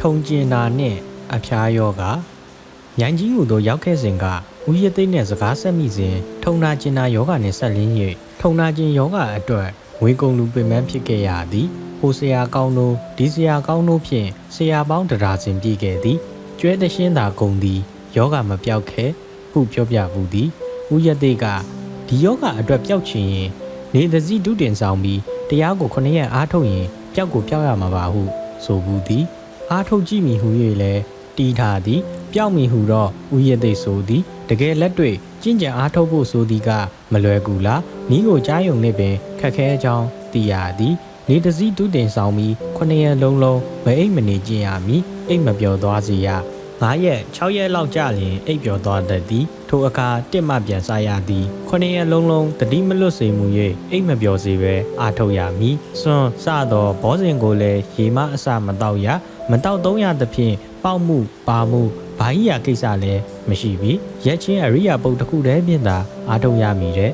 ထုံကျင်နာနှင့်အဖျားယောဂမြိုင်ကြီးဟူသို့ရောက်ခဲ့စဉ်ကဦးရသိန်းနှင့်စကားဆက်မိစဉ်ထုံနာကျင်နာယောဂနှင့်ဆက်လင်း၍ထုံနာကျင်ယောဂအတွက်ဝေကုံလူပင်ပန်းဖြစ်ခဲ့ရသည်ဟိုဆရာကောင်းတို့ဒီဆရာကောင်းတို့ဖြင့်ဆရာပေါင်းတရာစင်ပြည့်ခဲ့သည်ကျွဲတရှင်းသာဂုံသည်ယောဂမပြောက်ခဲဟုပြောပြဘူးသည်ဦးရသိန်းကဒီယောဂအတွက်ပျောက်ချင်ရင်နေသစီဒုတင်ဆောင်ပြီးတရားကိုခொနရက်အားထုတ်ရင်ပျောက်ကိုပျောက်ရမှာပါဟုဆိုဘူးသည် အားထုတ်ကြည့်မိဟု၍လည်းတီးထားသည်ပျောက်မိဟုတော့ဥယျာဉ်သိဆိုသည်တကယ်လက်တွေ့ကျင့်ကြံအားထုတ်ဖို့ဆိုသည်ကမလွယ်ကူလားနီးကိုကြားယုံနေပင်ခက်ခဲကြောင်းသိရသည်နေသစီဒုတင်ဆောင်ပြီးခொနရက်လုံးလုံးမအိမ်မနေကြရမည်အိမ်မပြောသွားစေရ9ရက်6ရက်လောက်ကြာရင်အိပ်ပျော်သွားတတ်သည်ထိုအခါတစ်မှပြန်စားရသည်9ရက်လုံးလုံးတတိမလွတ်စေမှု၍အိပ်မပျော်စေဘဲအားထုတ်ရမည်စွန်းစသောဘောဇင်ကိုလည်းရေမအစမတော့ရ မတော့သုံးရသဖြင့်ပေါက်မှုပါမှုဘာကြီးရာကိစ္စလည်းမရှိပြီရက်ချင်းအရိယာပုတ်တစ်ခုတည်းဖြင့်သာအားထုတ်ရမည်တဲ့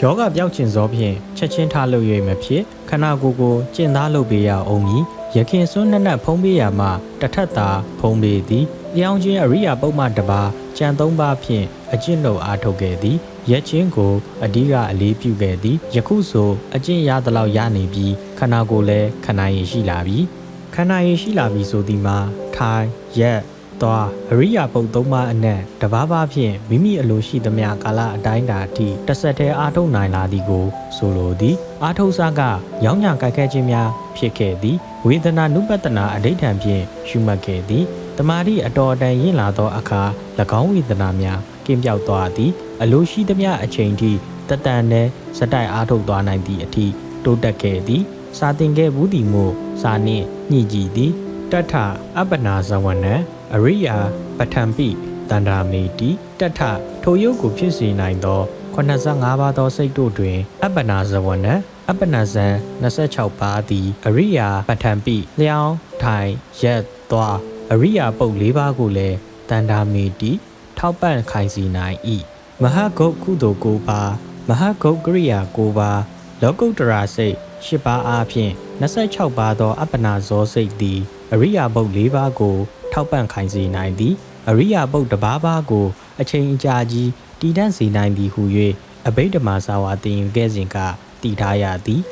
ယောဂပြောက်ချင်စောဖြင့်ချက်ချင်းထားလို့၍မဖြစ်ခန္ဓာကိုယ်ကိုကျင့်သားလုပ်ပေးရအောင်မည်ရခင်စွန်းနှစ်နက်ဖုံးပေးရမှတထက်သာဖုံးပေးသည်ပြောင်းချင်းအရိယာပုတ်မှတစ်ပါးကြံသုံးပါးဖြင့်အကျင့်လို့အားထုတ်ခဲ့သည်ရက်ချင်းကိုအဓိကအလေးပြုခဲ့သည်ယခုဆိုအကျင့်ရသလောက်ရနေပြီးခန္ဓာကိုယ်လည်းခန္ဓာရင်ရှိလာပြီခ န္ဓာရင်ရှိလာပြီဆိုသည်မှာထိုင်ရက်သွားအရိယာပုတ်သုံးပါးအနက်တဘာဘာဖြင့်မိမိအလိုရှိသမျှကာလအတိုင်းတာအထိတစ်ဆက်တည်းအားထုတ်နိုင်လာသည်ကို ဆိုလိုသည်အားထုတ်စားကရောင်းညာကြိုက်ခဲခြင်းများဖြစ်ခဲ့သည်ဝေဒနာနုပတနာအဋိဋ္ဌံဖြင့်ရှုမှတ်ခဲ့သည်တမာတိအတော်အတန်ရင့်လာသောအခါ၎င်းဝေဒနာများကင်းပြောက်သွားသည် အလိုရှိသမျှအချိန်ထိတတန်နဲ့စတိုက်အားထုတ်သွားနိုင်သည့်အထိတိုးတက်ခဲ့သည် စာတင်ခဲ့ဘူးသည်မို့စာနှင့်ညှိကြည့်သည်တထအပ္ပနာဇဝနံအရိယာပထံပိတန္တာမေတိတထထိုယုတ်ကိုဖြစ်စေနိုင်သော85ပါးသောစိတ်တို့တွင် အပ္ပနာဇဝနံအပ္ပနာဇံ26ပါးသည်အရိယာပထံပိလျောင်းထိုင်ရက်သွားအရိယာပုတ်၄ပါးကိုလည်းတန္တာမေတိထောက်ပံ့ခိုင်စီနိုင်၏မဟာဂုတ်ကုသိုလ်၉ပါးမဟာဂုတ်ကရိယာ၉ပါးလောကုတ္တရာစိတ် ၈ပါးအားဖြင့်26ပါးသော အပ္ပနာဇောစိတ်သည်အရိယာပုတ်၄ပါးကို ထောက်ပံ့ခိုင်စေနိုင်သည်အရိယာပုတ်တစ်ပါးပါးကို အချိန်အကြာကြီးတည်တံ့စေနိုင်သည်ဟု၍အဘိဓမ္မာစာဝါတင်ယူခဲ့စဉ်ကတည်ထားရသည်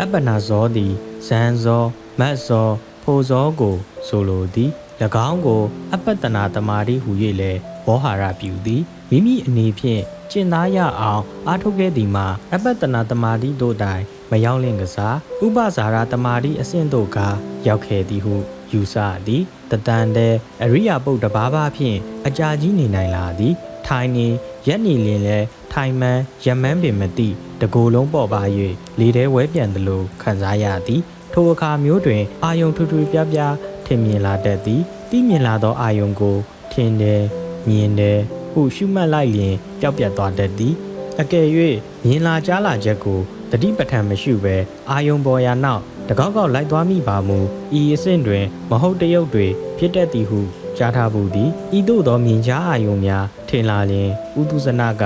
အပ္ပနာဇောသည်ဇန်ဇောမတ်ဇောဖိုဇောကိုဆိုလိုသည်၎င်းကို အပ္ပတနာတမာတိဟု၍လည်းဘောဟာရပြုသည်မိမိအနေဖြင့်ကျင့်သားရအောင် အားထုတ်ခဲ့သည်မှာအပ္ပတနာတမာတိတို့တိုင် မရောက်လင့်ကစားဥပဇာရတမာတိအဆင့်တို့ကရောက်ခဲ့သည်ဟုယူဆသည်တတန်တဲ့အရိယာပုတ်တဘာဘာဖြင့်အကြာကြီးနေနိုင်လာသည် ထိုင်နေရက်နေလင်လဲထိုင်မှန်ရမန်းပင်မသိတကိုယ်လုံးပေါ်ပါ၍လေထဲဝဲပြန်သလိုခံစားရသည် ထိုအခါမျိုးတွင် အာယုံထူထူပြပြထင်မြင်လာတတ်သည်သိမြင်လာသောအာယုံကိုထင်တယ်မြင်တယ်ဟုရှုမှတ်လိုက်လျင်ပျောက်ပြတ်သွားတတ်သည်အကယ်၍မြင်လာကြားလာချက်ကို တတိပဋ္ဌာန်မရှိဘဲအာယုံပေါ်ရာနောက်တကောက်ကောက်လိုက်သွားမိပါမူဤအဆင့်တွင် မဟုတ်တရုပ်တွေဖြစ်တတ်သည်ဟုကြားထားဘူးသည်ဤသို့သောမြင်ကြားအာယုံများထင်လာလျင်ဥတုဇနက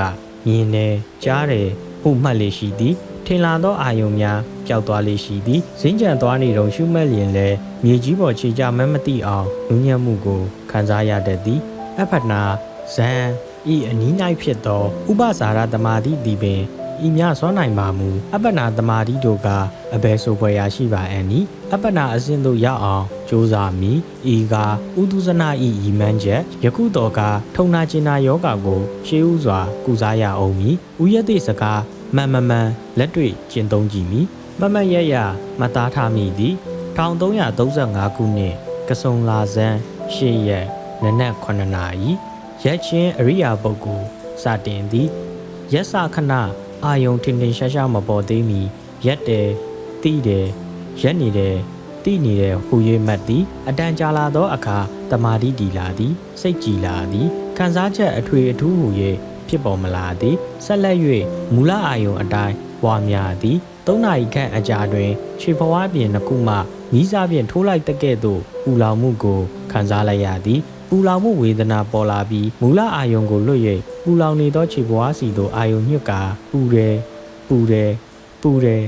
မြင်တယ်ကြားတယ်ဟုမှတ်လေရှိသည်ထင်လာသောအာယုံများပျောက်သွားလေရှိသည်ဇင်းကြံသွားနေတော့ရှုမှတ်လျင်လည်းမြေကြီးပေါ်ခြေကြမမသိအောင်နူးညံ့မှုကိုခံစားရတတ်သည်အဖနာဇန်ဤအနီး၌ဖြစ်သော ဥပဇာရတမာတိသည်ပင် ဤမြစွမ်းနိုင်ပါမူအပ္ပနာတမာတိတို့ကအဘယ်ဆိုပွဲရရှိပါအန်နီအပ္ပနာအစဉ်သို့ရောက်အောင်ကြိုးစားမိဤကဥဒုဇနာဤဤမန်းချက်ယခုတော်ကထုံနာကျင်နာယောဂါကိုရှေးဥစွာကုစားရအောင်မီဥယသိစကားမှန်မမှန်လက်တွေ့ကျင့်သုံးကြည့်မီမမတ်ရရမသားထားမိသည်1335ခုနှစ်ကစုံလာဇန်8ရက်နနက်9နာရီရက်ချင်းအရိယာပုဂ္ဂိုလ်စတင်သည်ရက်စခဏ အာယုံထင်ထင်ရှားရှားမပေါ်သေးမီရက်တယ်တိတယ်ရက်နေတယ်တိနေတယ်ဟူ၍မှတ်သည်အတန်ကြာလာသောအခါတမာတိတီလာသည် စိတ်ကြည်လာသည်ခံစားချက်အထွေအထူးဟူ၍ဖြစ်ပေါ်မလာသည်ဆက်လက်၍မူလအာယုံအတိုင်းပွားများသည်သုံးနာရီခန့်အကြာတွင်ခြေဖွားပြင်နှစ်ခုမှမိစားပြင်ထိုးလိုက်တဲ့ကဲ့သို့ပူလောင်မှုကိုခံစားလိုက်ရသည်ပူလောင်မှုဝေဒနာပေါ်လာပြီးမူလအာယုံကိုလွတ်၍ပူ လောင်နေသောခြေပွားစီသို့အာယုံညွတ်ကာပူတယ်ပူတယ်ပူတယ်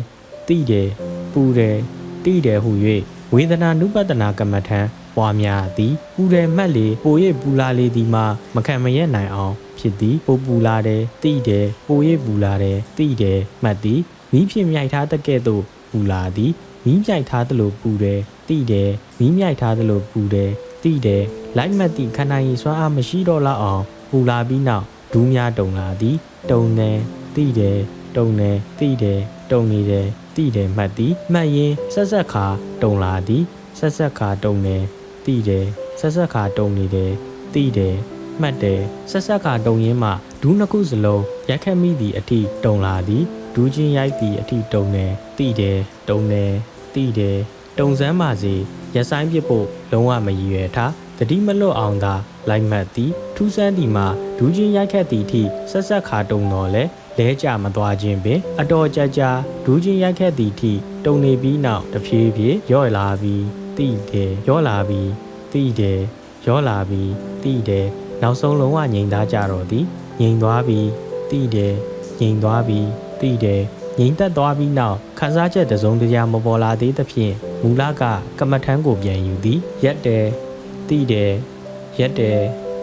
တိတယ်ပူတယ်တိတယ်ဟု၍ဝေဒနာနုပတနာကမ္မထံဝပွားများသည်ပူတယ်မှတ်လေပိုရိပ်ပူလာလေသည်မှာမခံမရက်နိုင်အောင်ဖြစ်သည်ပိုပူလာတယ်တိတယ်ပိုရိပ်ပူလာတယ်တိတယ်မှတ်သည်မိဖြစ်မြိုက်ထားတဲ့ကဲ့သို့ပူလာသည်မိမြိုက်ထားသလိုပူတယ်တိတယ်မိမြိုက်ထားသလိုပူတယ်တိတယ်လိုက်မှတ်သည့်ခန္ဓာရည်စွမ်းအားမရှိတော့လောက်အောင်ပူလာပြီးနောက် ဒူးများတုံလာသည်တုံတယ်တိတယ်တုံတယ်တိတယ်တုံနေတယ်တိတယ်မှတ်သည်မှတ်ရင်ဆက်ဆက်ခါတုံလာသည်ဆက်ဆက်ခါတုံတယ်တိတယ်ဆက်ဆက်ခါတုံနေတယ်တိတယ်မှတ်တယ်ဆက်ဆက်ခါတုံရင်းမှဒူးနှစ်ခုစလုံးရိုက်ခတ်မိသည့်အထိတုံလာသည်ဒူးချင်းရိုက်သည့်အထိတုံတယ်တိတယ်တုံတယ်တိတယ်တုံစမ်းပါစေရက်ဆိုင်ပြစ်ဖို့လုံးဝမရည်ရွယ်ထားတတိမလွတ်အောင်သာလိုက်မှတ်သည်ထူးဆန်းသည်မှာဒူးချင်းရိုက်ခတ်သည့်အထိဆက်ဆက်ခါတုံတော်လဲလဲကြမသွားခြင်းပင်အတော်ကြာကြာဒူးချင်းရိုက်ခတ်သည့်အထိတုံနေပြီးနောက်တဖြည်းဖြည်းရော့လာပြီးတိတယ်ရော့လာပြီးတိတယ်ရော့လာပြီးတိတယ်နောက်ဆုံးလုံးဝငြိမ်သားကြတော့သည်ငြိမ်သွားပြီးတိတယ်ငြိမ်သွားပြီးတိတယ်ငြိမ်သက်သွားပြီးနောက်ခန်းစားချက်တစုံတရာမပေါ်လာသေးသဖြင့်မူလကကမ္မထမ်းကိုပြန်ယူသည်ရက်တယ်တိတယ် ရက်တယ်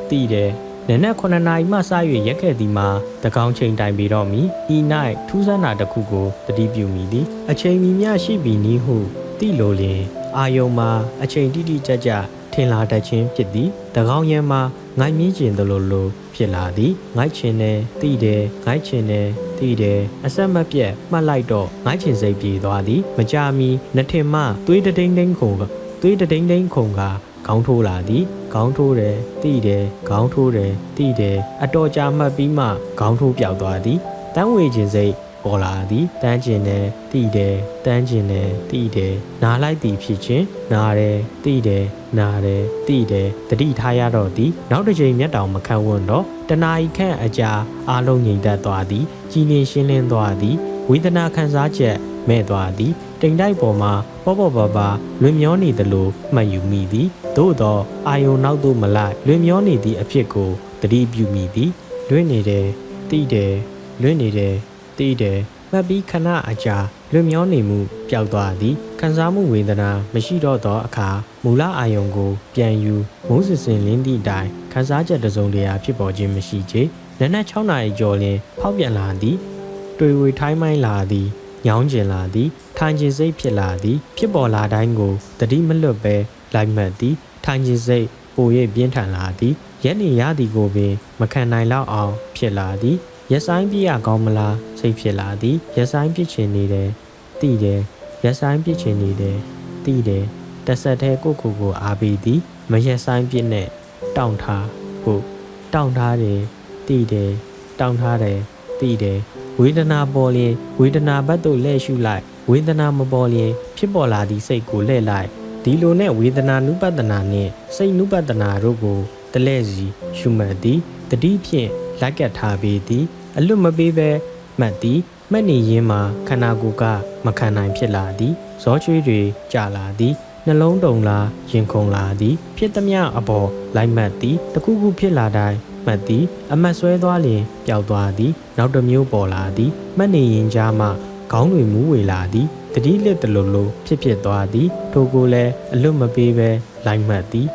တိတယ်နနက်9နာရီမှစ၍ရက်ခဲ့သည်မှာတကောင်ချိန်တိုင်ပြီးတော့မီဤ၌ထူးဆန်းတာတစ်ခုကိုတတိပြုမိသည်အချိန်မီမျှရှိပြီနည်းဟုတိလိုလျင်အာယုံမှာအချိန်တိတိကျကျထင်လာတတ်ခြင်းဖြစ်သည်တကောင်ရံမှာငိုက်မြင့်ကျင်သလိုလိုဖြစ်လာသည်ငိုက်ချင်တယ်တိတယ်ငိုက်ချင်တယ်တိတယ်အဆက်မပြတ်မှတ်လိုက်တော့ငိုက်ချင်စိတ်ပြေသွားသည်မကြမီနှစ်ထင်မှသွေးတဒိန်ဒိန်ခုံကသွေးတဒိန်ဒိန်ခုံက ခေါင်းထိုးလာသည်ခေါင်းထိုးတယ်တိတယ်ခေါင်းထိုးတယ်တိတယ်အတော်ကြာမှတ်ပြီးမှခေါင်းထိုးပြောက်သွားသည်တန်းဝေခြင်းစိတ်ပေါ်လာသည်တန်းကျင်တယ်တိတယ်တန်းကျင်တယ်တိတယ်နားလိုက်သည်ဖြစ်ခြင်းနားတယ်တိတယ်နားတယ်တိတယ်တတိထားရတော့သည်နောက်တစ်ချိန်မျက်တောင်မခံဝွန်းတော့တနာဤခန့်အကြာအာလုံးငြိမ်သက်သွားသည်ကြည်လင်ရှင်းလင်းသွားသည်ဝေဒနာခံစားချက်မဲ့သွားသည် တိမ်တိုက်ပေါ်မှာပေါ့ပေါ့ပါပါလွင်မျောနေသလိုမှတ်ယူမိသည် သို့သောအာယုံနောက်သို့မလိုက်လွင်မျောနေသည့်အဖြစ်ကိုတတိပြုမိသည်လွင်နေတယ်တိတယ်လွင်နေတယ်တိတယ်မှတ်ပြီးခဏအကြာလွင်မျောနေမှုပျောက်သွားသည်ခံစားမှုဝေဒနာမရှိတော့သောအခါမူလအာယုံကိုပြန်ယူမိုးစင်စင်လင်းသည့်တိုင်ခံစားချက်တစ်စုံတရာဖြစ်ပေါ်ခြင်းမရှိချေနနက်6နာရီကျော်လင်ဖောက်ပြန်လာသည်တွေ့ဝေထိုင်းမိုင်းလာသည်ညောင်းကျင်လာသည်ထိုင်ကျင်စိတ်ဖြစ်လာသည် ဖြစ်ပေါ်လာတိုင်းကိုတတိမလွတ်ပဲ လိုက်မှတ်သည်ထိုင်ကျင်စိတ်ပို၍ပြင်းထန်လာသည်ရက်နေရသည်ကိုပင်မခံနိုင်တော့အောင် ဖြစ်လာသည်ရက်ဆိုင်ပြရကောင်းမလားစိတ်ဖြစ်လာသည်ရက်ဆိုင်ပြစ်ချင်နေတယ်တိတယ်ရက်ဆိုင်ပြစ်ချင်နေတယ်တိတယ်တဆက်သေးကိုကိုကိုအားပေးသည်မရက်ဆိုင်ပြစ်နဲ့တောင့်ထားဖို့တောင့်ထားတယ်တိတယ်တောင့်ထားတယ်တိတယ်ဝေဒနာပေါ်လျင်ဝေဒနာဘက်သို့လှည့်ရှုလိုက်ဝေဒနာမပေါ်လျင်ဖြစ်ပေါ်လာသည့်စိတ်ကိုလှည့်လိုက် ဒီလိုနဲ့ဝေဒနာနုပဒနာနှင့်စိတ်နုပဒနာတို့ကိုတလဲစီရှုမှတ်သည်တတိဖြင့်လက်ကတ်ထားပေသည် အလွတ်မပေးဘဲမှတ်သည်မှတ်နေရင်းမှာခန္ဓာကိုယ်ကမခံနိုင်ဖြစ်လာသည်ဇောချွေးတွေကြာလာသည်နှလုံးတုံလာရင်ခုန်လာသည် ဖြစ်သမျှအပေါ်လိုက်မှတ်သည်တခုခုဖြစ်လာတိုင်းမှတ်သည် အမတ်ဆွဲသွားလျင်ပျောက်သွားသည် နောက်တစ်မျိုးပေါ်လာသည်မှတ်နေရင်ကြားမှခေါင်းတွေမူးဝေလာသည် တတိလက်တလူလိုဖြစ်ဖြစ်သွားသည်ထိုကိုလည်းအလွတ်မပေးဘဲလိုက်မှတ်သည်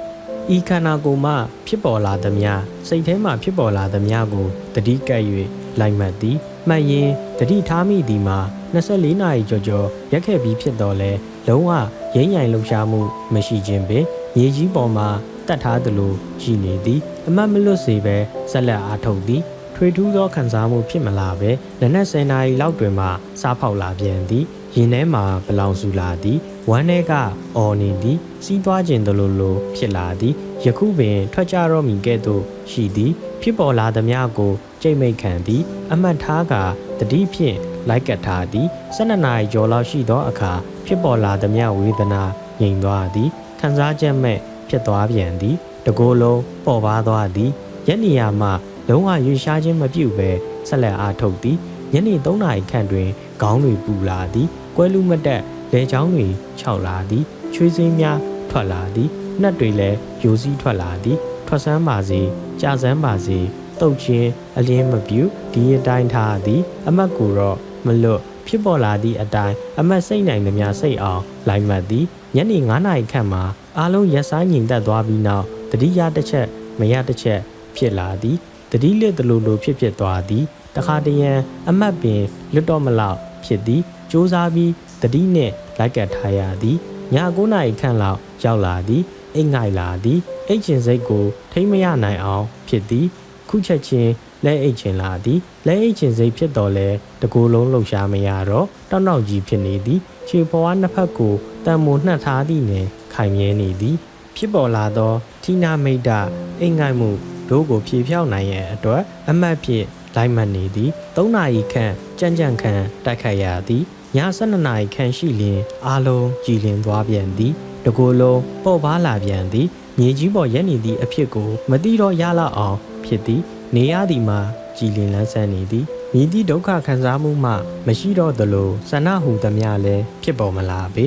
ဤခန္ဓာကိုယ်မှဖြစ်ပေါ်လာသမျှစိတ်ထဲမှဖြစ်ပေါ်လာသမျှကိုတတိကပ်၍လိုက်မှတ်သည်မှတ်ရင်တတိထားမိသည်မှာ24နာရီကျော်ကျော်ရက်ခဲ့ပြီးဖြစ်တော်လဲလုံးဝရင်းရိုင်လှုပ်ရှားမှုမရှိခြင်းပင်မြေကြီးပေါ်မှာတတ်ထားသလိုရှိနေသည်အမတ်မလွတ်စေပဲဆက်လက်အားထုတ်သည်ထွေထူးသောခံစားမှုဖြစ်မလာပဲလက်နက်10နာရီလောက်တွင်မှစားဖောက်လာပြန်သည် ရင်ထဲမှာဘလောင်စုလာသည်ဝမ်းထဲကအော်နေသည်စီးသွားခြင်းသလိုလိုဖြစ်လာသည်ယခုပင်ထွက်ကြတော့မီကဲ့သို့ရှိသည် ဖြစ်ပေါ်လာသမျှကိုကြိတ်မိတ်ခံသည် အမှတ်ထားကတတိဖြင့်လိုက်ကတ်ထားသည်12နာရီကျော်လောက်ရှိသောအခါဖြစ်ပေါ်လာသမျှဝေဒနာငြိမ်သွားသည်ခံစားချက်မဲ့ဖြစ်သွားပြန်သည်တကိုယ်လုံးပေါ်ပါသွားသည်ရက်နေရမှလုံးဝရွေရှားခြင်းမပြုဘဲဆက်လက်အားထုတ်သည်ညနေ3နာရီခန့်တွင်ခေါင်းတွေပူလာသည် ကွဲလူမတက်လေချောင်းတွေခြောက်လာသည်ချွေးစင်းများထွက်လာသည်နှက်တွေလည်းယိုစီးထွက်လာသည်ထွက်ဆန်းပါစေကြာဆန်းပါစေတုတ်ချင်းအလင်းမပြူဒီအတိုင်းထားသည် အမတ်ကိုတော့မလွတ်ဖြဖြစ်ပေါ်လာသည့်အတိုင်းအမတ်စိတ်နိုင်သမျှစိတ်အောင်လိုက်မှတ်သည်ညနေ9နာရီခန့်မှာအားလုံးရက်ဆိုင်ငြိမ်သက်သွားပြီးနောက်တတိယတစ်ချက်မရတစ်ချက်ဖြစ်လာသည်တတိလက်တလူလိုဖြစ်ဖြစ်သွားသည်တခါတရံအမတ်ပင်လွတ်တော့မလောက်ဖြစ်သည် စူးစားပြီးတတိနှင့်လိုက်ကပ်ထားရသည်ည9နာရီခန့်လောက်ရောက်လာသည်အိတ်ငိုက်လာသည်အိတ်ချင်စိတ်ကိုထိမ့်မရနိုင်အောင်ဖြစ်သည်ခုချက်ချင်းလက်အိတ်ချင်လာသည်လက်အိတ်ချင်စိတ်ဖြစ်တော်လဲတကူလုံးလှုပ်ရှားမရတော့တောက်နောက်ကြီးဖြစ်နေသည်ခြေဖွားနှစ်ဖက်ကိုတံမိုးနှက်ထားသည့်နှင့်ခိုင်မြဲနေသည်ဖြစ်ပေါ်လာသောထိနာမိတ်တအိမ်ငိုက်မှုတို့ကိုဖြေဖြောက်နိုင်ရန်အတွက်အမတ်ဖြစ်လိုက်မှတ်နေသည်၃နာရီခန့်ကြံ့ကြံ့ခန့်တိုက်ခိုက်ရသည် ည12နာရီခန့်ရှိလျင်အားလုံးကြည်လင်သွားပြန်သည်တကူလုံးပေါ့ပါလာပြန်သည်မြေကြီးပေါ်ရက်နေသည့်အဖြစ်ကိုမတိတော့ရလောက်အောင်ဖြစ်သည်နေရသည်မှာကြည်လင်လန်းဆန်းနေသည်မြည်သည့်ဒုက္ခခံစားမှုမှမရှိတော့သလိုဆန္ဒဟူသမျှလည်းဖြစ်ပေါ်မလာပေ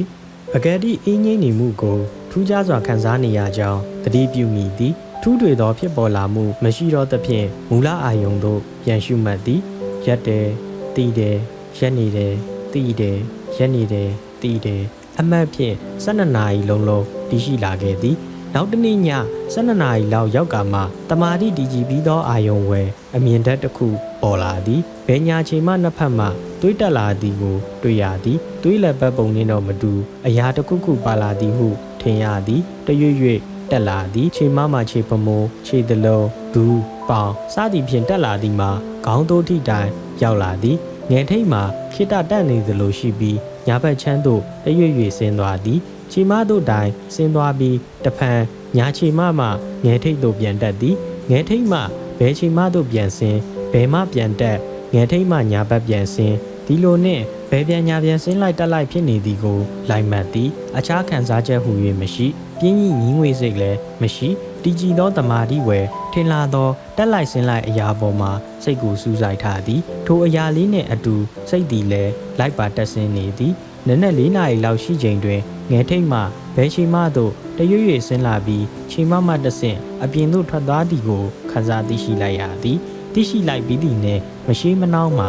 ပကတိအင်းငိမ့်နေမှုကိုထူးခြားစွာခံစားနေရကြောင်းသတိပြုမိသည်ထူးထွေသောဖြစ်ပေါ်လာမှုမရှိတော့သဖြင့်မူလအာယုံသို့ပြန်ရှုမှတ်သည်ရက်တယ်တီးတယ်ရက်နေတယ် တီးတယ်ရက်နေတယ်တီးတယ်အမှတ်ဖြင့်12နာရီလုံးလုံးတည်ရှိလာခဲ့သည်နောက်တနေ့ည12နာရီလောက်ရောက်ကမှတမာတိတည်ကြည်ပြီးသောအာယုံဝယ်အမြင်ဓာတ်တစ်ခုပေါ်လာသည်ဘယ်ညာချိန်မှနှစ်ဖက်မှတွေးတက်လာသည်ကိုတွေ့ရသည်တွေးလက်ပတ်ပုံနှင့်တော့မတူအရာတစ်ခုခုပါလာသည်ဟုထင်ရသည်တရွေ့ရွေ့တက်လာသည်ခြေမမခြေပမိုးခြေတလုံးဒူးပေါင်စသည်ဖြင့်တက်လာသည်မှာခေါင်းတိုးထိတိုင်ရောက်လာသည်ငယ်ထိတ်မှာ ခိတတက်နေသလိုရှိပြီးညာဘက်ချမ်းသို့တရွေ့ရွေ့ဆင်းသွားသည်ခြေမတို့တိုင်ဆင်းသွားပြီးတဖန်ညာခြေမမှငယ်ထိတ်သို့ပြန်တက်သည်ငယ်ထိတ်မှဘဲခြေမသို့ပြန်ဆင်းဘဲမှပြန်တက်ငယ်ထိတ်မှညာဘက်ပြန်ဆင်းဒီလိုနှင့်ဘဲပြန်ညာပြန်ဆင်းလိုက်တက်လိုက်ဖြစ်နေသည်ကိုလိုက်မှတ်သည်အခြားခံစားချက်ဟူ၍မရှိပြင်းကြီးညီးငွေစိတ်လည်းမရှိ တည်ကြည်သောတမာတိဝယ်ထင်လာသောတက်လိုက်ဆင်းလိုက်အရာပေါ်မှာစိတ်ကိုစူးစိုက်ထားသည်ထိုအရာလေးနှင့်အတူစိတ်သည်လည်းလိုက်ပါတက်ဆင်းနေသည်နက်နက်၄နာရီလောက်ရှိချိန်တွင်ငယ်ထိတ်မှဘဲချီမသို့တရွရွဆင်းလာပြီးချီမမတဆင့်အပြင်သို့ထွက်သွားသည်ကိုခန်းစားသိရှိလိုက်ရသည်သိရှိလိုက်ပြီးသည်နှင့်မရှိမနှောင်းမှ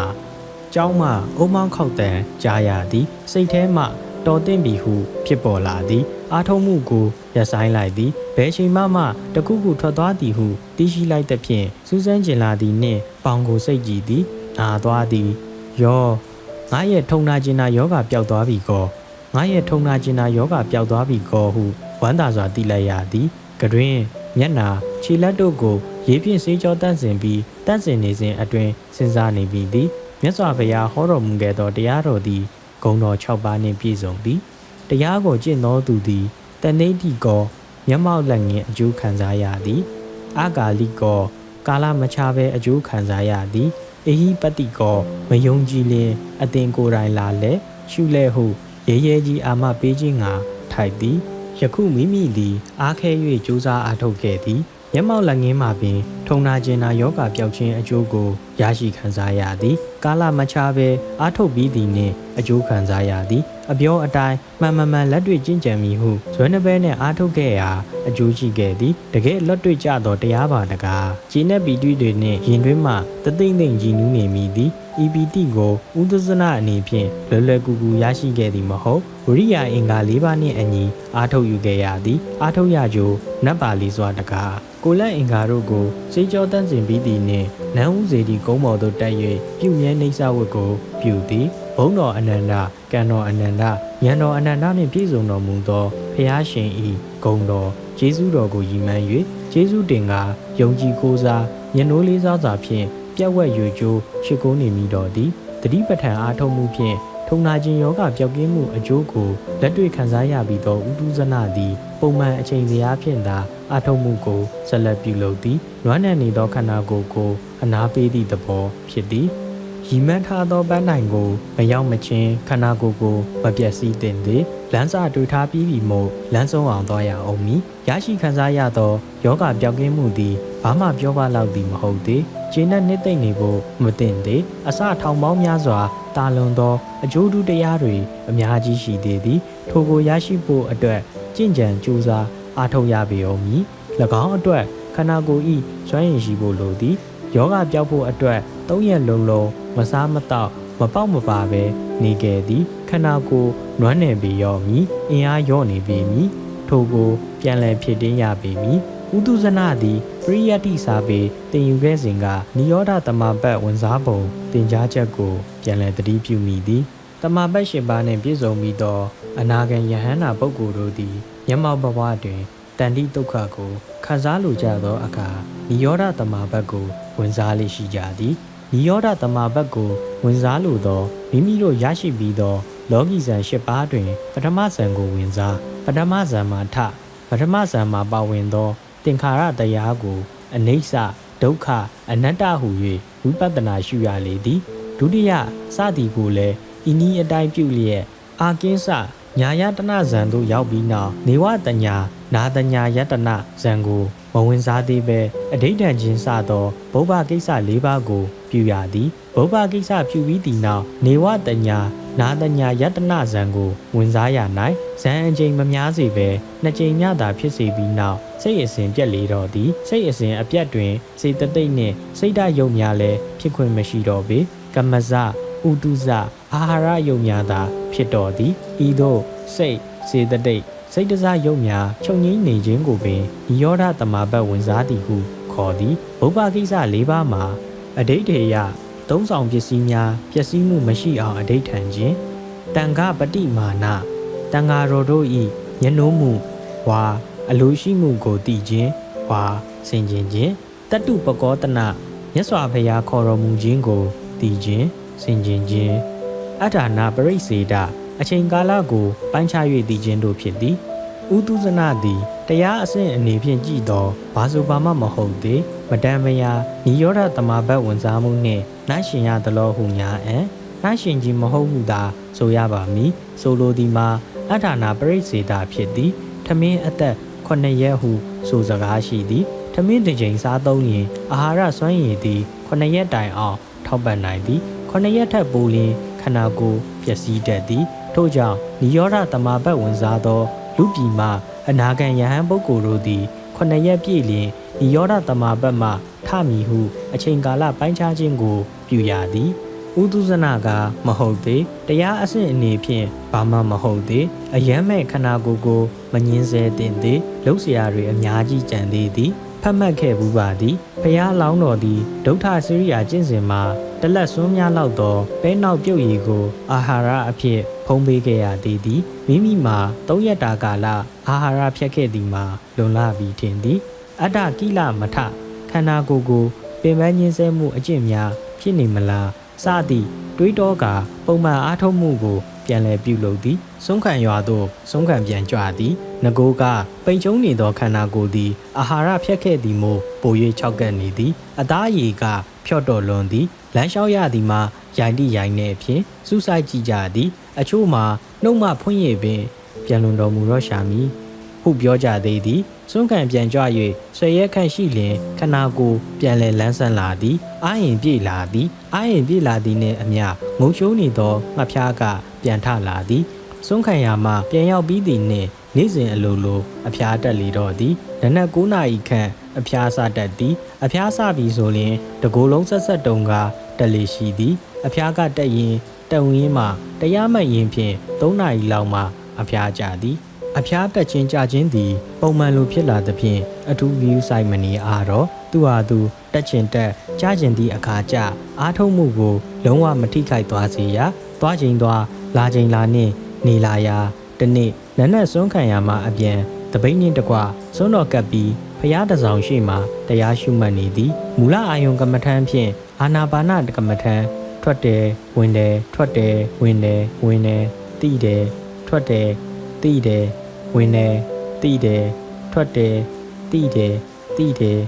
ကျောင်းမှအုံမောင်းခောက်တန်ကြားရသည်စိတ်ထဲမှ တော်တင်ပြီဟုဖြစ်ပေါ်လာသည်အာထုံမှုကိုရပ်ဆိုင်လိုက်သည်ဘယ်ချိန်မှမှတခုခုထွက်သွားသည်ဟုသိရှိလိုက်သဖြင့်စူးစမ်းကျင်လာသည်နှင့်ပေါင်ကိုစိတ်ကြည်သည်နာသွားသည်ယောငါရဲ့ထုံနာကျင်နာယောဂပျောက်သွားပြီကောငါရဲ့ထုံနာကျင်နာယောဂပျောက်သွားပြီကောဟုဝမ်းသာစွာသိလိုက်ရသည်ကတွင်မျက်နာခြေလက်တို့ကိုရေဖြင့်ဆေးကြောတန့်စင်ပြီးတန့်စင်နေစဉ်အတွင်စဉ်းစားနေပြီသည်မြတ်စွာဘုရားဟောတော်မူခဲ့သောတရားတော်သည် ဂုံတော်6ပါးနှင့်ပြည့်စုံသည်တရားကိုကျင့်သောသူသည်တဏိတိကောမျက်မှောက်လက်ငင်းအကျိုးခံစားရသည်အာဂါလိကောကာလမချဘဲအကျိုးခံစားရသည်အဟိပတိကောမယုံကြည်လင်အတင်ကိုယ်တိုင်လာလဲရှုလဲဟုရဲရဲကြီးအာမပေးခြင်းငါထိုက်သည်ယခုမိမိသည်အားခဲ၍ကြိုးစားအားထုတ်ခဲ့သည် မျက်မှောက်လက်ငင်းမှာပင်ထုံနာကျင်နာယောဂပျောက်ခြင်းအကျိုးကိုရရှိခံစားရသည်ကာလမချဘဲအားထုတ်ပြီးသည်နှင့်အကျိုးခံစားရသည်အပြောအတိုင်းမှန်မှန်မှန်လက်တွေ့ကျင့်ကြံမိဟုဇွဲနှပဲနှင့်အားထုတ်ခဲ့ရာအကျိုးရှိခဲ့သည်တကယ်လက်တွေ့ကျသောတရားပါတကားဂျင်းနဲ့ပီတွီတွေနှင့်ရင်တွင်းမှတသိမ့်သိမ့်ကြည်နူးနေမိသည် EPT ကိုဥဒဇနာအနေဖြင့်လွယ်လွယ်ကူကူရရှိခဲ့သည်မဟုတ်ဝရိယာအင်္ဂါ၄ပါးနှင့်အညီအားထုတ်ယူခဲ့ရသည်အားထုတ်ရကြိုနတ်ပါလီစွာတကား ကိုလက်အင်္ဂါတို့ကိုစိတ်ကြောတန့်စင်ပြီးသည်နှင့်နန်းဦးစေတီကုန်းပေါ်သို့တက်၍ပြုမြဲနေဆဝတ်ကိုပြုသည်ဘုံတော်အနန္တကံတော်အနန္တဉာဏ်တော်အနန္တနှင့်ပြည့်စုံတော်မူသောဖျားရှင်ဤဂုံတော်ကျေးဇူးတော်ကိုရည်မှန်း၍ကျေးဇူးတင်ကားယုံကြည်ကိုးစားညနိုးလေးစားစွာဖြင့်ပြက်ဝက်ရွေကျိုးရှိကိုးနေမိတော်သည်တတိပဋ္ဌာန်အားထုတ်မှုဖြင့်ထုံနာခြင်းယောဂပျောက်ကင်းမှုအကျိုးကိုလက်တွေ့ခံစားရပြီးသောဥဒုဇနာသည်ပုံမှန်အချိန်စရာဖြင့်သာ အားထုတ်မှုကိုဆက်လက်ပြုလုပ်သည်နွမ်းနယ်နေသောခန္ဓာကိုယ်ကိုအနာပေးသည့်သဘောဖြစ်သည်ရီမန်းထားသောပန်းနိုင်ကိုမရောက်မချင်းခန္ဓာကိုယ်ကိုမပြတ်စည်းတင်သည်လမ်းစာတွေ့ထားပြီးပြီမို့လမ်းဆုံးအောင်သွားရအောင်မည်ရရှိခံစားရသောယောဂပျောက်ကင်းမှုသည်ဘာမှပြောပါလောက်သည်မဟုတ်သေးခြေနဲ့နှစ်သိမ့်နေဖို့မတင်သေးအစထောင်ပေါင်းများစွာတာလွန်သောအကျိုးတူတရားတွေအများကြီးရှိသေးသည်ထိုကိုရရှိဖို့အတွက်ကြင်ကြံကြိုးစား အားထုတ်ရပေအောင်မည်၎င်းအတွက်ခန္ဓာကိုယ်ဤစွမ်းရည်ရှိဖို့လိုသည်ယောဂပြောက်ဖို့အတွက်၃ရက်လုံးလုံးမစားမတော့မပေါက်မပါပဲနေခဲ့သည်ခန္ဓာကိုယ်နွမ်းနယ်ပေရောမီအင်အားလျော့နေပေမီထိုကိုပြန်လည်ဖြစ်တင်းရပေမီဥဒုဇနသည်ပရိယတ္တိစာပေတင်ယူခဲ့စဉ်ကနိရောဓတမပတ်ဝင်စားပုံတင်ကြားချက်ကိုပြန်လည်သတိပြုမိသည်တမပတ်ရှင်ပါနှင့်ပြည့်စုံပြီးသောအနာဂံယဟန္တာပုဂ္ဂိုလ်တို့သည် မျက်မှောက်ဘဝတွင်တန်တိဒုက္ခကိုခံစားလိုကြသောအခါနိရောဓတမဘတ်ကိုဝင်စားလေရှိကြသည်နိရောဓတမဘတ်ကိုဝင်စားလိုသောမိမိတို့ရရှိပြီးသောလောကီဇန်၈ပါးတွင် ပထမဇန်ကိုဝင်စားပထမဇန်မှာထပထမဇန်မှာပါဝင်သောသင်္ခါရတရားကိုအနိစ္စဒုက္ခအနတ္တဟု၍ဝိပဿနာရှုရလေသည်ဒုတိယစသည်ကိုလည်းဤနည်းအတိုင်းပြုလျက်အာကင်းစ ညာယတနာဇံသို့ရောက်ပြီးနောက်နေဝတညာနာတညာယတနာဇံကိုမဝင်စားသေးပဲအဋိဋ္ဌံချင်းစသောဘုဗ္ဗကိစ္စ၄ပါးကို ပြုရသည်ဘုဗ္ဗကိစ္စပြုပြီးသည့်နောက်နေဝတညာနာတညာယတနာဇံကို ဝင်စားရ၌ဇံအချိန်မများစေပဲနှစ်ကြိမ်ညသာဖြစ်စေပြီးနောက်စိတ်အစဉ်ပြက်လေတော့သည်စိတ်အစဉ်အပြက်တွင်စေတသိက်နှင့်စိတ်ဓာတ်ယုံများလည်းဖြစ်ခွင့်မရှိတော့ပေကမ္မဇဥတုဇအာဟာရယုံများသာ ဖြစ်တော်သည်ဤသို့စိတ်စေတသိက်စိတ်တစားယုံများချုပ်ငိမ့်နေခြင်းကိုပင်ဤယောဓတမာပတ်ဝင်စားသည်ဟုခေါ်သည်ဘုဗ္ဗကိစ္စ၄ပါးမှာအဋိဋ္ဌေယသုံးဆောင်ပစ္စည်းများပျက်စီးမှုမရှိအောင်အဋိဋ္ဌံခြင်းတန်ခပတိမာနတန်ဃာတော်တို့ဤညနိုးမှုဝါအလိုရှိမှုကိုတည်ခြင်းဝါဆင်ခြင်ခြင်းတတုပကောတနမြတ်စွာဘုရားခေါ်တော်မူခြင်းကိုတည်ခြင်းဆင်ခြင်ခြင်း အထာနာပရိစေဒအချိန်ကာလကိုပိုင်းခြား၍တည်ခြင်းတို့ဖြစ်သည်ဥတုဇနသည်တရားအဆင့်အနေဖြင့်ကြည်သောဘာဆိုပါမှမဟုတ်သေးမတန်မယာနိရောဓတမဘတ်ဝင်စားမှုနှင့်နှိုင်းရှင်ရသလိုဟုညာအံနှိုင်းရှင်ခြင်းမဟုတ်ဟုသာဆိုရပါမည်ဆိုလိုသည်မှာအထာနာပရိစေဒဖြစ်သည်ထမင်းအသက်9ရက်ဟုဆိုစကားရှိသည်ထမင်းတစ်ချိန်စားသုံးရင်အာဟာရစွမ်းရည်သည်9ရက်တိုင်အောင်ထောက်ပံ့နိုင်သည်9ရက်ထက်ပိုလျင်ခ န္ဓာကိုယ်ပျက်စီးတတ်သည်ထို့ကြောင့်နိရောဓတမဘတ်ဝင်စားသော လူပြည်မှအနာဂံယဟန်ပုဂ္ဂိုလ်တို့သည်ခုနှစ်ရက်ပြည့်လျင်နိရောဓတမဘတ်မှထမီဟုအချိန်ကာလပိုင်းခြားခြင်းကို ပြုရသည်ဥဒုဇနာကမဟုတ်သေးတရားအဆင့်အနေဖြင့်ဘာမှမဟုတ်သေးအယမ်းမဲ့ခန္ဓာကိုယ်ကိုမငင်းစေတင်သေးလှုပ်ရှားတွေအများကြီးကြံသေးသည်ဖတ်မှတ်ခဲ့ဘူးပါသည်ဖះလောင်းတော်သည်ဒုဋ္ဌစရိယာကျင့်စဉ်မှာ တလက်စွန်းများလောက်သောပဲနောက်ပြုတ်ရည်ကို အာဟာရအဖြစ် ဖုံးပေးခဲ့ရသေးသည်မိမိမှာ၃ရက်တာကာလအာဟာရဖြတ်ခဲ့သည်မှာလွန်လာပြီးထင်သည်အတ္တကိလမထခန္ဓာကိုယ်ကိုပင်ပန်းညင်းဆဲမှုအကျင့်များဖြစ်နေမလားစသည့်တွေးတောကပုံမှန်အားထုတ်မှုကို ပြန်လည်ပြုလုပ်သည်ဆုံးခံရွာသို့ဆုံးခံပြန်ကြွသည်ငကိုကပိန်ကျုံနေသောခန္ဓာကိုယ်သည်အာဟာရဖြတ်ခဲ့သည်မို့ပို၍၆ကပ်နေသည်အသားရည်ကဖြော့တော်လွန်သည် လမ်းလျှောက်ရသည်မှာရိုင်တိရိုင်နေဖြင့်စူးစိုက်ကြည့်ကြသည် အချို့မှာနှုတ်မှဖွင့်ရပင်ပြန်လွန်တော်မူတော့ရှာမည်ဟုပြောကြသေးသည်စွန့်ခံပြန်ကြွ၍ဆွေရက်ခန့်ရှိလျင်ခနာကိုပြန်လဲလန်းဆန်းလာသည်အာရင်ပြေလာသည်အာရင်ပြေလာသည်နှင့်အမျှငုံချိုးနေသောငှက်ဖျားကပြန်ထလာသည်စွန့်ခံရမှပြန်ရောက်ပြီးသည်နှင့်နေ့စဉ်အလိုလိုအဖျားတက်လေတော့သည်နနက်9နာရီခန့်အဖျားစတက်သည် အဖျားစပြီဆိုရင်တကိုယ်လုံးဆက်ဆက်တုံက တက်လေရှိသည်အဖျားကတက်ရင်တက်ဝင်းမှတရားမှတ်ရင်ဖြင့်3နာရီလောက်မှအဖျားကြသည်အဖျားတက်ခြင်းကြခြင်းသည်ပုံမှန်လိုဖြစ်လာသဖြင့်အထူး view site မနေအားတော့သူဟာသူတက်ချင်တက်ကြားချင်သည့်အခါကျအားထုတ်မှုကိုလုံးဝမထိခိုက်သွားစေရသွားချိန်သွားလာချိန်လာနှင့်နေလာရာတနေ့နက်နက်စွန်းခံရမှအပြန်တပိတ်နှင့်တကွစွန်းတော်ကပ်ပြီးဖျားတစောင်ရှိမှတရားရှုမှတ်နေသည်မူလအာယုံကမ္မထမ်းဖြင့် အာနာပါနကမ္မထမ်းထွက်တယ်ဝင်တယ်ထွက်တယ်ဝင်တယ်ဝင်တယ်တိတယ်ထွက်တယ်တိတယ်ဝင်တယ်တိတယ်ထွက်တယ်တိတယ်တိတယ်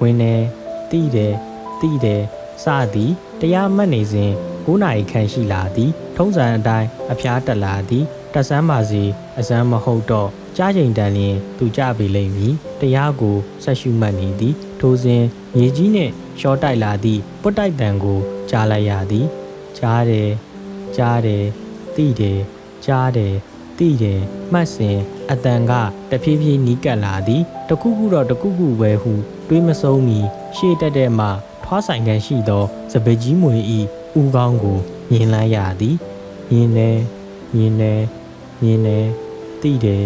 ဝင်တယ်တိတယ်တိတယ်စသည်တရားမှတ်နေစဉ်9နာရီခန့်ရှိလာသည်ထုံးစံအတိုင်းအဖျားတက်လာသည်တက်ဆန်းပါစီအစမ်းမဟုတ်တော့ကြားချိန်တန်လျင်သူကြပေလိမ့်မည်တရားကိုဆက်ရှုမှတ်နေသည်ထိုစဉ်မြေကြီးနှင့် ရှော့တိုက်လာသည့်ပွတ်တိုက်တံကိုကြားလိုက်ရသည်ကြားတယ်ကြားတယ်သိတယ်ကြားတယ်သိတယ်မှတ်စဉ်အတန်ကတဖြည်းဖြည်းနီးကပ်လာသည်တခုခုတော့တခုခုပဲဟုတွေးမဆုံးမီရှေ့တက်တဲ့မှထွားဆိုင်ကန်ရှိသောစပယ်ကြီးမွေဤဥကောင်းကိုမြင်လိုက်ရသည်မြင်တယ်မြင်တယ်မြင်တယ်သိတယ်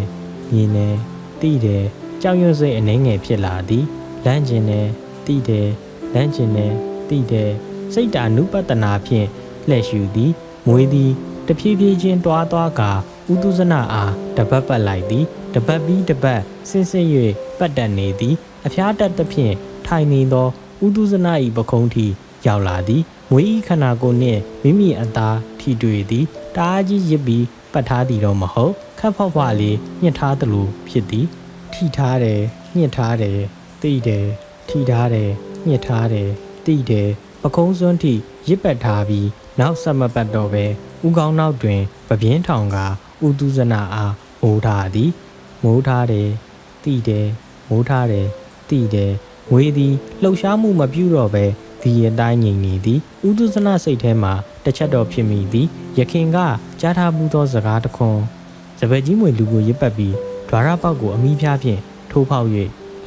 မြင်တယ်သိတယ်ကြောက်ရွံ့စိတ်အနှဲငယ်ဖြစ်လာသည်လမ်းကျင်တယ်သိတယ် လမ်းကျင်တယ်သိတယ်စိတ်တာနုပတနာဖြင့်လှည့်ရှူသည်မွေးသည်တဖြည်းဖြည်းချင်းတွားသွားကာဥတုဇနာအားတပတ်ပတ်လိုက်သည်တပတ်ပြီးတပတ်ဆင်းဆင်း၍ပတ်တက်နေသည်အဖျားတက်သဖြင့်ထိုင်နေသောဥတုဇနာ၏ပခုံးထီရောက်လာသည်မွေးဤခန္ဓာကိုယ်နှင့်မိမိအသားထိတွေ့သည်တအားကြီးရစ်ပြီးပတ်ထားသည်တော့မဟုတ်ခက်ဖောက်ဖွားလေးညှစ်ထားသလိုဖြစ်သည်ထိထားတယ်ညှစ်ထားတယ်သိတယ်ထိထားတယ် ညှစ်ထားတယ်သိတယ်ပကုံးစွန်းထိရစ်ပတ်ထားပြီးနောက်ဆက်မပတ်တော့ပဲဥကောင်းနောက်တွင်ပပြင်းထောင်ကဥတုဇနာအားမိုးထားသည်မိုးထားတယ်သိတယ်မိုးထားတယ်သိတယ်ဝေးသည်လှုပ်ရှားမှုမပြုတော့ပဲဒီအတိုင်းငြိမ်နေသည်ဥဒုဇနစိတ်ထဲမှာတစ်ချက်တော့ဖြစ်မိသည်ယခင်ကကြားထားမှုသောစကားတစ်ခွန်းစပယ်ကြီးမွေလူကိုရစ်ပတ်ပြီးဒွါရပေါက်ကိုအမိဖျားဖြင့်ထိုးဖောက်၍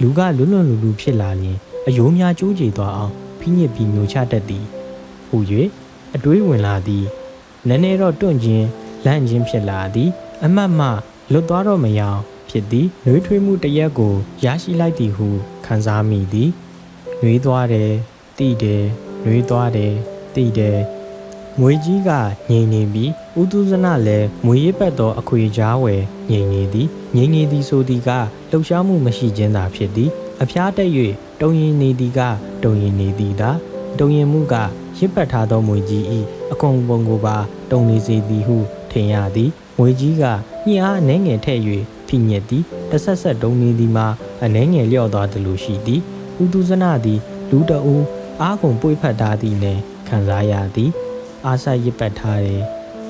လူကလွတ်လွတ်လူလူဖြစ်လာရင် အယိုးများကျိုးကြေသွားအောင်ဖိညစ်ပြီးမျိုးချတတ်သည်ဟူ၍အတွေးဝင်လာသည်နည်းနည်းတော့တွန့်ခြင်းလန့်ခြင်းဖြစ်လာသည် အမတ်မှလွတ်သွားတော့မရအောင်ဖြစ်သည်နှွေးထွေးမှုတရက်ကိုရရှိလိုက်သည်ဟုခံစားမိသည်နှွေးသွားတယ်တိတယ်နှွေးသွားတယ်တိတယ်မွေကြီးကငြိမ်နေပြီးဥတုဇနလည်းမွေရစ်ပတ်သောအခွေကြားဝယ်ငြိမ်နေသည်ငြိမ်နေသည်ဆိုသည်ကလှုပ်ရှားမှုမရှိခြင်းသာဖြစ်သည်အဖျားတက်၍ တုံရင်နေသည်ကတုံရင်နေသည်သာတုံရင်မှုကရစ်ပတ်ထားသောမွေကြီး၏အကုန်ပုံကိုပါတုံနေစေသည်ဟုထင်ရသည်မွေကြီးကညှအားအနှဲငယ်ထည့်၍ဖိညက်သည်တဆက်ဆက်တုံနေသည်မှာအနှဲငယ်လျော့သွားသလိုရှိသည်ဥတုဇနသည်လူတအူးအားကုန်ပွေဖက်ထားသည်နှင့်ခံစားရသည်အာဆရစ်ပတ်ထားတယ်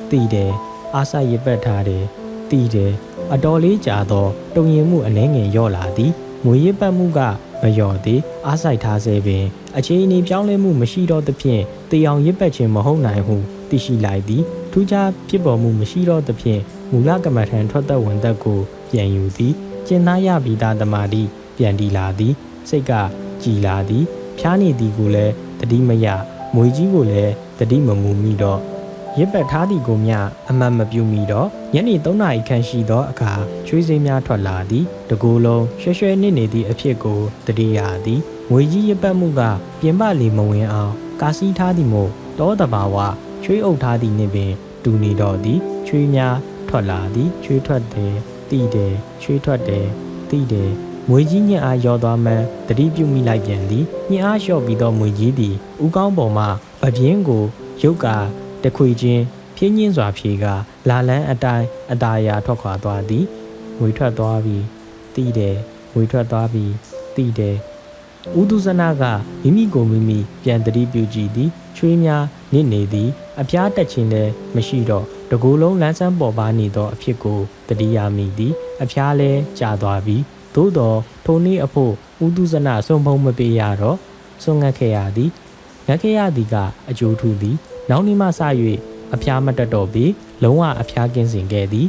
သိတယ်အာဆရစ်ပတ်ထားတယ်သိတယ်အတော်လေးကြာသောတုံရင်မှုအနှဲငယ်လျော့လာသည်မွေရစ်ပတ်မှုက မလျော့သည်အားဆိုင်ထားစေပင်အခြေအနေပြောင်းလဲမှုမရှိတော့သဖြင့်တေအောင်ရစ်ပတ်ခြင်းမဟုတ်နိုင်ဟုသိရှိလိုက်သည်ထူးခြားဖြစ်ပေါ်မှုမရှိတော့သဖြင့်မူလကမ္မထံထွက်သက်ဝင်သက်ကိုပြန်ယူသည်ကျင်သားရပြီးသားတမာတိပြန်တီလာသည်စိတ်ကကြည်လာသည်ဖျားနေသည်ကိုလည်းတတိမယမွေကြီးကိုလည်းတတိမမူမိတော့ ရစ်ပတ်ထားသည်ကိုမျှအမှတ်မပြုမိတော့ညနေ3နာရီခန့်ရှိသောအခါချွေးစိမ်းများထွက်လာသည်တကူလုံးရွှဲရွှဲနစ်နေသည့်အဖြစ်ကိုတတိယသည်ငွေကြီးရစ်ပတ်မှုကပြင်ပလီမဝင်အောင်ကာစီးထားသည်မို့တောတဘာဝချွေးအုပ်ထားသည်နှင့်ပင်တူနေတော့သည်ချွေးများထွက်လာသည်ချွေးထွက်တယ်တီးတယ်ချွေးထွက်တယ်တီးတယ်မွေကြီးညက်အားရောသွားမှန်းတတိပြုမိလိုက်ပြန်သည်ညက်အားလျှော့ပြီးသောမွေကြီးသည်ဥကောင်းပေါ်မှပပြင်းကိုရုပ်ကာ တခွေချင်းဖြင်းညင်းစွာဖြေကလာလန်းအတိုင်းအตาရာထွက်ခွာသွားသည်ငွေထွက်သွားပြီးတီးတယ်ငွေထွက်သွားပြီးတီးတယ်ဥဒုဇနာကမိမိကိုမိမိပြန်တတိပြုကြည့်သည်ချွေးများနစ်နေသည်အပြားတက်ခြင်းလည်းမရှိတော့တကူလုံးလန်းဆန်းပေါ်ပါနေသောအဖြစ်ကိုတတိယမိသည်အဖျားလဲကြာသွားပြီသို့တော့ထိုနေ့အဖို့ဥဒုဇနာစုံဖုံမပေးရတော့ဆွငတ်ခဲ့ရသည်ငတ်ခဲ့ရသည်ကအကျိုးထူသည် နောက်နေ့မှစ၍အဖျားမတက်တော့ပြီးလုံးဝအဖျားကင်းစင်ခဲ့သည်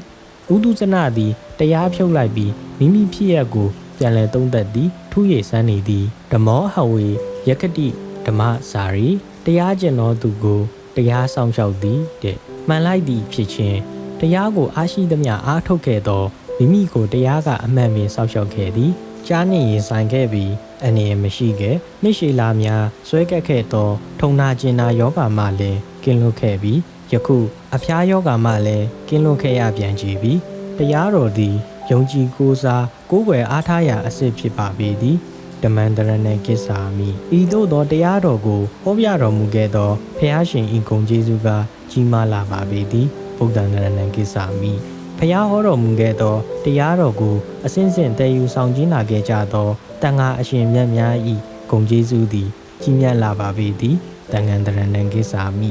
ဥဒုဇနာသည်တရားဖြုတ်လိုက်ပြီးမိမိဖြစ်ရကိုပြန်လည်သုံးသက်သည်ထူးရည်စမ်းနေသည်ဓမောဟဝေယက္ကတိဓမ္မစာရီတရားကျင့်တော်သူကိုတရားဆောင်လျှောက်သည်တဲ့မှန်လိုက်သည်ဖြစ်ခြင်းတရားကိုအားရှိသမျှအားထုတ်ခဲ့သောမိမိကိုတရားကအမှန်ပင်ဆောက်ရှောက်ခဲ့သည် ကြားနှင့်ရင်ဆိုင်ခဲ့ပြီးအနေရမရှိခဲ့နှစ်ရှည်လာများဆွဲကပ်ခဲ့သော ထုံနာကျင်နာယောဂမှလည်းကင်းလွတ်ခဲ့ပြီးယခုအဖျားယောဂမှလည်းကင်းလွတ်ခဲ့ရပြန်ကြပြီတရားတော်သည်ယုံကြည်ကိုးစားကိုးကွယ်အားထားရာအစစ်ဖြစ်ပါပေသည်ဓမ္မန္တရဏံကိစ္ဆာမိဤသို့သောတရားတော်ကိုဟောပြတော်မူခဲ့သောဖျားရှင်ဤဂုံကျေးဇူးကကြီးမားလာပါပေသည်ဗုဒ္ဓန္တရဏံကိစ္ဆာမိ ဖျားဟောတော်မူခဲ့သောတရားတော်ကိုအစဉ်စဉ်တည်ယူဆောင်ကျင်းလာခဲ့ကြသောတန်ဃာအရှင်မြတ်များဤဂုံကျေးဇူးသည်ကြီးမြတ်လာပါပေသည်တန်ဃန္တရဏံကိစ္ဆာမိ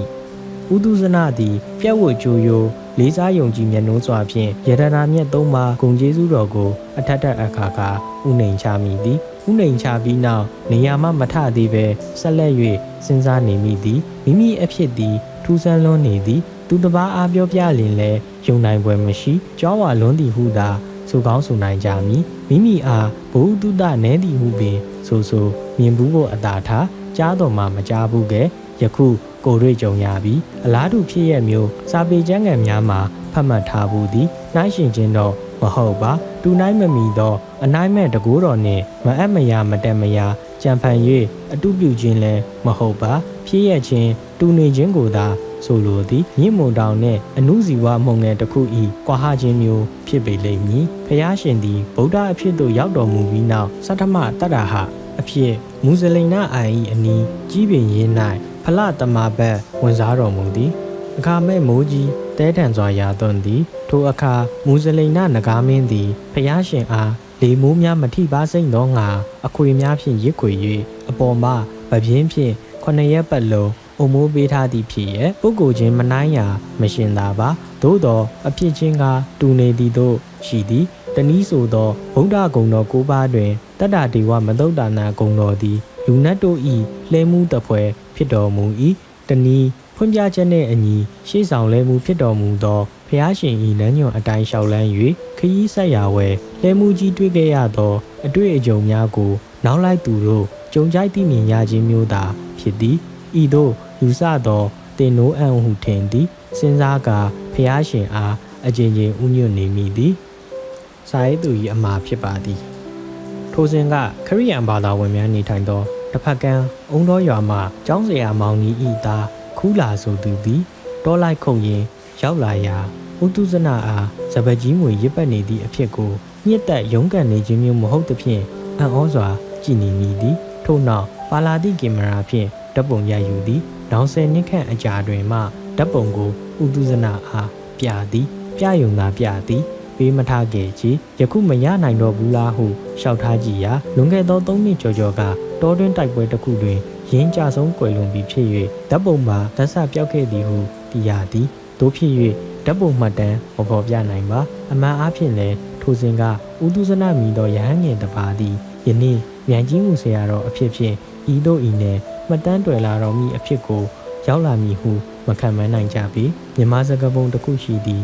ဥဒုဇနသည်ပြတ်ဝတ်ကြိုးယိုလေးစားယုံကြည်မျက်နှိုးစွာဖြင့်ယတနာမြတ်သုံးပါးဂုံကျေးဇူးတော်ကိုအထက်ထက်အခါခါဥနှိမ်ချမိသည်ဥနှိမ်ချပြီးနောက်နေရာမှမထသေးပဲဆက်လက်၍စဉ်းစားနေမိသည်မိမိအဖြစ်သည်ထူးဆန်းလွန်းနေသည် သူတစ်ပါးအားပြောပြလင်လဲယုံနိုင်ပွဲမရှိကြွားဝါလွန်းသည်ဟုသာဆိုကောင်းဆိုနိုင်ကြမည်မိမိအားဘုဟုတုတနဲသည်ဟုပင်ဆိုဆိုမြင်ဘူးဖို့အတာထားကြားတော်မှမကြားဘူးကဲယခုဥကိုတွေ့ကြုံရပြီးအလားတူဖြစ်ရမျိုးစာပေကျမ်းဂန်များမှာဖတ်မှတ်ထားဘူးသည်နှိုင်းရှင်ခြင်းတော့မဟုတ်ပါတူနိုင်မမီသောအနိုင်မဲ့တကူတော်နှင့်မအပ်မယာမတက်မယာကြံဖန်၍အတုပြုခြင်းလည်းမဟုတ်ပါ ဖြစ်ရခြင်းတူနေခြင်းကိုသာ ဆိုလိုသည်မြင့်မွန်တောင်နှင့်အနုဇီဝမုံငယ်တစ်ခုဤကွာဟခြင်းမျိုးဖြစ်ပေလိမ့်မည်ဖျားရှင်သည်ဗုဒ္ဓအဖြစ်သို့ရောက်တော်မူပြီးနောက်သတ္တမတတ္တဟအဖြစ်မူဇလိန်နာအိုင်ဤအနီးကြီးပင်ရင်း၌ဖလတမဘတ်ဝင်စားတော်မူသည်အခါမဲ့မိုးကြီးတဲတန်စွာရာသွန်သည် ထိုအခါမူဇလိန်နနဂါမင်းသည်ဖျားရှင်အားလေမိုးများမထိပါစိမ့်သောငါအခွေများဖြင့်ရစ်ခွေ၍အပေါ်မှဗပြင်းဖြင့်ခொနှစ်ရက်ပတ်လုံး အုံမိုးပေးထားသည်ဖြစ်ရဲ့ပုဂ္ဂိုလ်ချင်းမနိုင်ရာမရှင်သာပါသို့သောအဖြစ်ချင်းကတူနေသည်သို့ရှိသည်တနည်းဆိုသောဗုဒ္ဓဂုံတော်ကိုးပါးတွင်တတ္တဒေဝမသုဒ္ဒနာဂုံတော်သည်လူနတ်တို့၏လှဲမှုတပွဲဖြစ်တော်မူ၏တနည်းဖွင့်ပြချက်နှင့်အညီရှေ့ဆောင်လဲမှုဖြစ်တော်မူသောဖျားရှင်၏လမ်းညွန်အတိုင်းလျှောက်လန်း၍ခရီးဆက်ရာဝဲလဲမှုကြီးတွေ့ခဲ့ရသောအတွေ့အကြုံများကို နောက်လိုက်သူတို့ကြုံကြိုက်သိမြင်ရခြင်းမျိုးသာဖြစ်သည် ဤသို့ယူဆသောတင်နိုးအံဟုထင်သည်စဉ်းစားကာဖျားရှင်အားအကျဉ်းချင်းဥညွတ်နေမိသည်စာရေးသူ၏အမှာဖြစ်ပါသည်ထိုစဉ်ကခရိယန်ဘာသာဝင်များနေထိုင်သောတစ်ဖက်ကမ်းအုံတော်ရွာမှကျောင်းစရာမောင်ကြီးဤသားခူးလာဆိုသူသည်တောလိုက်ခုန်ရင်ရောက်လာရာဥတုဇနာအားဇပကြီးမွေရစ်ပတ်နေသည့်အဖြစ်ကိုညှစ်သက်ရုန်းကန်နေခြင်းမျိုးမဟုတ်သဖြင့်အံ့ဩစွာကြည်နေမိသည်ထို့နောက်ပါလာတိကင်မရာဖြင့် ဓာတ်ပုံရိုက်ယူသည်နောင်ဆယ်နှစ်ခန့်အကြာတွင်မှဓာတ်ပုံကိုဥတုဇနာအားပြသည်ပြယုံသာပြသည်ပေးမထားခဲ့ချီယခုမရနိုင်တော့ဘူးလားဟုရှောက်ထားကြည့်ရာလွန်ခဲ့သော၃နှစ်ကျော်ကျော်ကတောတွင်းတိုက်ပွဲတစ်ခုတွင်ရင်းကြဆုံးကွယ်လွန်ပြီးဖြစ်၍ဓာတ်ပုံမှာဓာတ်ဆပြောက်ခဲ့သည်ဟုသိရသည်တို့ဖြစ်၍ဓာတ်ပုံမှတ်တမ်းမပေါ်ပြနိုင်ပါအမှန်အားဖြင့်လည်းထိုစဉ်ကဥဒုဇနမီသောရဟန်းငယ်တစ်ပါးသည်ယနေ့မြန်ကြီးမှုဆရာတော်အဖြစ်ဖြင့်ဤတို့ဤနယ် မှတ်တမ်းတွေ့လာတော်မူအဖြစ်ကို ရောက်လာမည်ဟုမခံမနိုင်ကြပေမြမစကပုံတစ်ခုရှိသည်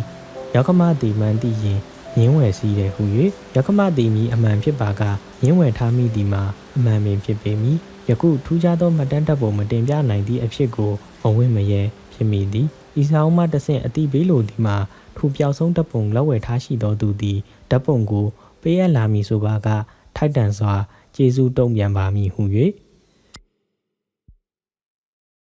ယောက်ကမတီမန်တည်ရင်ရင်းဝယ်စီးတယ်ဟု၍ယက္ခမတိမီအမှန်ဖြစ်ပါကရင်းဝယ်ထားမိသည်မှာအမှန်ပင်ဖြစ်ပေမည်ယခုထူးခြားသောမှတ်တမ်းတပ်ပုံမတင်ပြနိုင်သည့်အဖြစ်ကိုဘဝင်းမရဲဖြစ်မိသည်ဤဆောင်မှတဆင့်အတိပေးလိုသည်မှာထူပြောက်ဆုံးတပ်ပုံလက်ဝယ်ထားရှိသောသူသည်တပ်ပုံကိုပေးအပ်လာမည်ဆိုပါကထိုက်တန်စွာကျေးဇူးတုံ့ပြန်ပါမည်ဟု၍